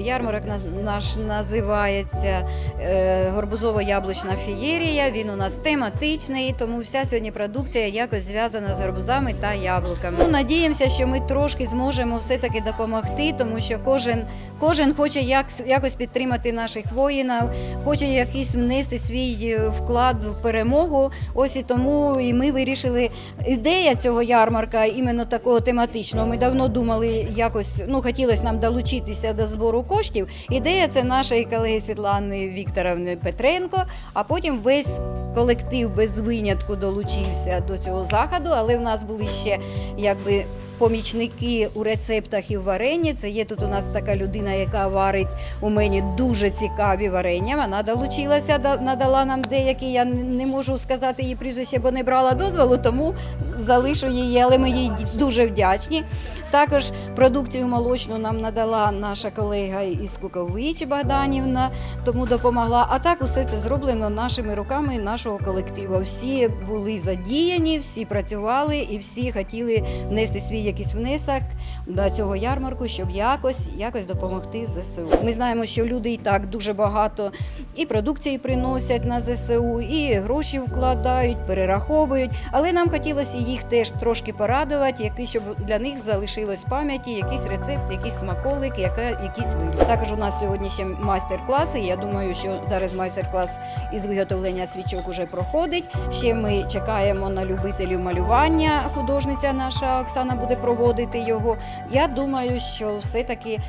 Ярмарок на- наш називається е, Горбузово-яблучна фієрія. Він у нас тематичний, тому вся сьогодні продукція якось зв'язана з гарбузами та яблуками. Ну, надіємося, що ми трошки зможемо все-таки допомогти, тому що кожен, кожен хоче як, якось підтримати наших воїнів, хоче якийсь внести свій е, вклад в перемогу. Ось і тому і ми вирішили ідея цього ярмарка, іменно такого тематичного. Ми давно думали, якось ну хотілося нам долучитися до збору коштів. Ідея це нашої колеги Світлани Вікторовни Петренко. А потім весь колектив без винятку долучився до цього заходу. Але в нас були ще якби. Помічники у рецептах і в варенні. Це є тут у нас така людина, яка варить у мені дуже цікаві варення. Вона долучилася, надала нам деякі. Я не можу сказати її прізвище, бо не брала дозволу, тому залишу її, але ми їй дуже вдячні. Також продукцію молочну нам надала наша колега із Куковичі Богданівна, тому допомогла. А так усе це зроблено нашими руками нашого колективу. Всі були задіяні, всі працювали і всі хотіли внести свій якийсь внесок до цього ярмарку, щоб якось, якось допомогти ЗСУ. Ми знаємо, що люди і так дуже багато і продукції приносять на ЗСУ, і гроші вкладають, перераховують. Але нам хотілося їх теж трошки порадувати, який щоб для них залишилось в пам'яті якийсь рецепт, якийсь смаколик, яка, якийсь виріб. Також у нас сьогодні ще майстер-класи. Я думаю, що зараз майстер-клас із виготовлення свічок уже проходить. Ще ми чекаємо на любителів малювання. Художниця наша Оксана буде проводити його. Я думаю, що все-таки.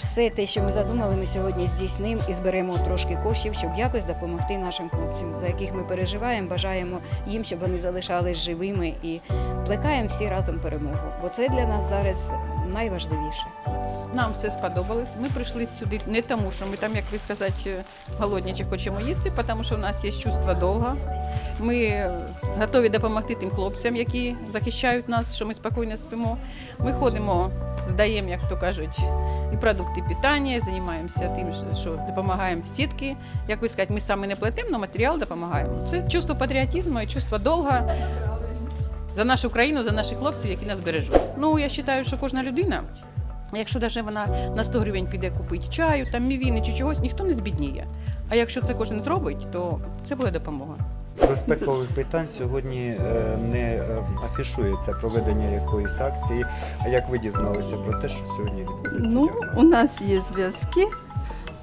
Все те, що ми задумали, ми сьогодні здійснимо і зберемо трошки коштів, щоб якось допомогти нашим хлопцям, за яких ми переживаємо, бажаємо їм, щоб вони залишались живими і плекаємо всі разом перемогу. Бо це для нас зараз найважливіше. Нам все сподобалось. Ми прийшли сюди не тому, що ми там, як ви сказати, голодні чи хочемо їсти, тому що в нас є чувство довга. Ми готові допомогти тим хлопцям, які захищають нас, що ми спокійно спимо. Ми ходимо, здаємо, як то кажуть, і продукти питання, займаємося тим, що- допомагаємо сітки. Як ви сказати, ми саме не платимо, але матеріал допомагаємо. Це чувство патріотизму і чувство довга за нашу країну, за наших хлопців, які нас бережуть. Ну, я вважаю, що кожна людина. Якщо навіть вона на 100 гривень піде купити чаю, там мівіни чи чогось, ніхто не збідніє. А якщо це кожен зробить, то це буде допомога. Безпекових питань сьогодні е, не е, афішується проведення якоїсь акції. А як ви дізналися про те, що сьогодні відбудеться Ну, у нас є зв'язки,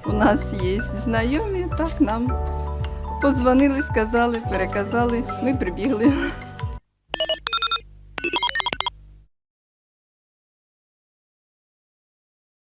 у нас є знайомі, так нам подзвонили, сказали, переказали, ми прибігли.